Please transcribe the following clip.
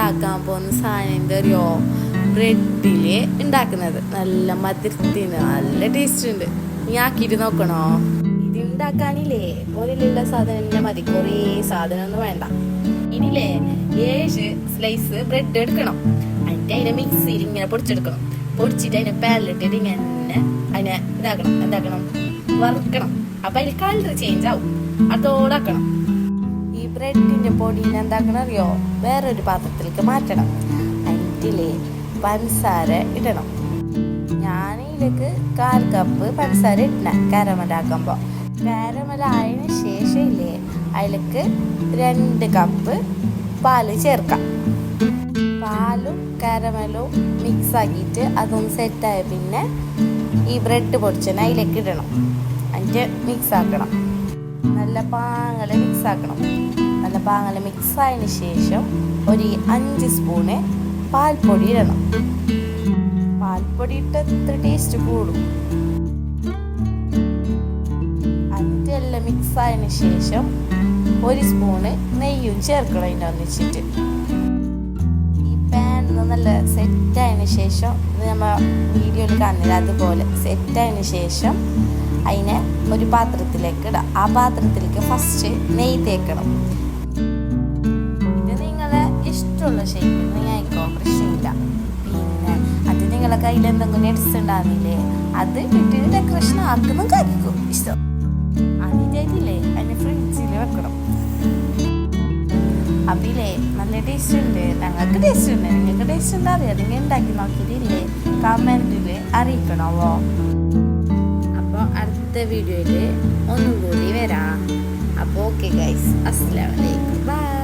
ഉണ്ടാക്കാൻ പോകുന്ന സാധനം എന്താ അറിയോ ബ്രെഡിൽ ഉണ്ടാക്കുന്നത്. നല്ല മധുരത്തിന് നല്ല ടേസ്റ്റ് ഉണ്ട്. നീ ആക്കിയിട്ട് നോക്കണോ? ഇത് ഉണ്ടാക്കാനില്ലേ? ഒരിലുള്ള സാധനം തന്നെ മതി. കുറേ സാധനമൊന്നും വേണ്ട. ഇനിയില്ലേ ഏഴ് സ്ലൈസ് ബ്രെഡ് എടുക്കണം. എന്നിട്ട് അതിനെ മിക്സിയിൽ ഇങ്ങനെ പൊടിച്ചെടുക്കണം. പൊടിച്ചിട്ട് അതിനെ പാലിട്ടിട്ട് ഇങ്ങനെ അതിനെ ഇതാക്കണം. എന്താക്കണം? വറുക്കണം. അപ്പൊ അതിൽ കളർ ചേഞ്ച് ആവും. അതോടാക്കണം പൊടിയിൽ എന്താക്കണം അറിയോ വേറൊരു പാത്രത്തിലേക്ക് മാറ്റണം. അതിൽ പഞ്ചസാര ഇടണം. ഞാൻ ഇതിലേക്ക് കാൽ കപ്പ് പഞ്ചസാര ഇടണം കാരമലാക്കുമ്പോൾ കാരമലായതിനു ശേഷം ഇല്ലേ അതിലേക്ക് രണ്ട് കപ്പ് പാൽ ചേർക്കാം. പാലും കാരമലും മിക്സ് ആക്കിയിട്ട് അതൊന്ന് സെറ്റായ പിന്നെ ഈ ബ്രെഡ് പൊടിച്ചതിന് അതിലേക്ക് ഇടണം. എന്നിട്ട് മിക്സ് ആക്കണം നല്ല പാങ്ങൾ മിക്സ് ആക്കണം പാങ്ങൽ മിക്സ് ആയതിനു ശേഷം ഒരു അഞ്ച് സ്പൂണ് പാൽപ്പൊടി ഇടണം. പാൽപ്പൊടി ഇട്ട് എത്ര ടേസ്റ്റ് കൂടും. അതെല്ലാം ആയതിനു ശേഷം ഒരു സ്പൂണ് നെയ്യും ചേർക്കണം അതിന്റെ ഒന്നിച്ചിട്ട് ഈ പാൻ നല്ല സെറ്റ് ആയതിനു ശേഷം നമ്മൾ വീഡിയോയിൽ കാണുന്നില്ല അതുപോലെ സെറ്റ് ആയതിനു ശേഷം അതിനെ ഒരു പാത്രത്തിലേക്ക് ഇടാം. ആ പാത്രത്തിലേക്ക് ഫസ്റ്റ് നെയ്യ് തേക്കണം. ഷേപ്പിൽ നിങ്ങൾ ആയിക്കോ പ്രശ്നമില്ല പിന്നെ അത് നിങ്ങളെ കയ്യിൽ എന്തെങ്കിലും ഉണ്ടാകുന്നില്ലേ അത് ഇട്ടിട്ട് ഡെക്കറേഷൻ ആക്കുന്ന കഴിക്കും ഇഷ്ടം. അതില്ലേ അതിന് ഫ്രിഡ്ജിൽ വെക്കണം. അപ്പിലേ നല്ല ടേസ്റ്റ് ഉണ്ട്. ഞങ്ങൾക്ക് ടേസ്റ്റ് ഉണ്ട്. നിങ്ങൾക്ക് ടേസ്റ്റ് ഉണ്ടോ അറിയാം? നിങ്ങൾ ഉണ്ടാക്കി നോക്കിയിട്ടില്ലേ? കമന്റിൽ അറിയിക്കണമോ അപ്പോൾ അടുത്ത വീഡിയോയിൽ ഒന്നും കൂടി വരാം. അപ്പോൾ ഓക്കെ ഗൈസ് അസ്സലാമലൈക്കും ബൈ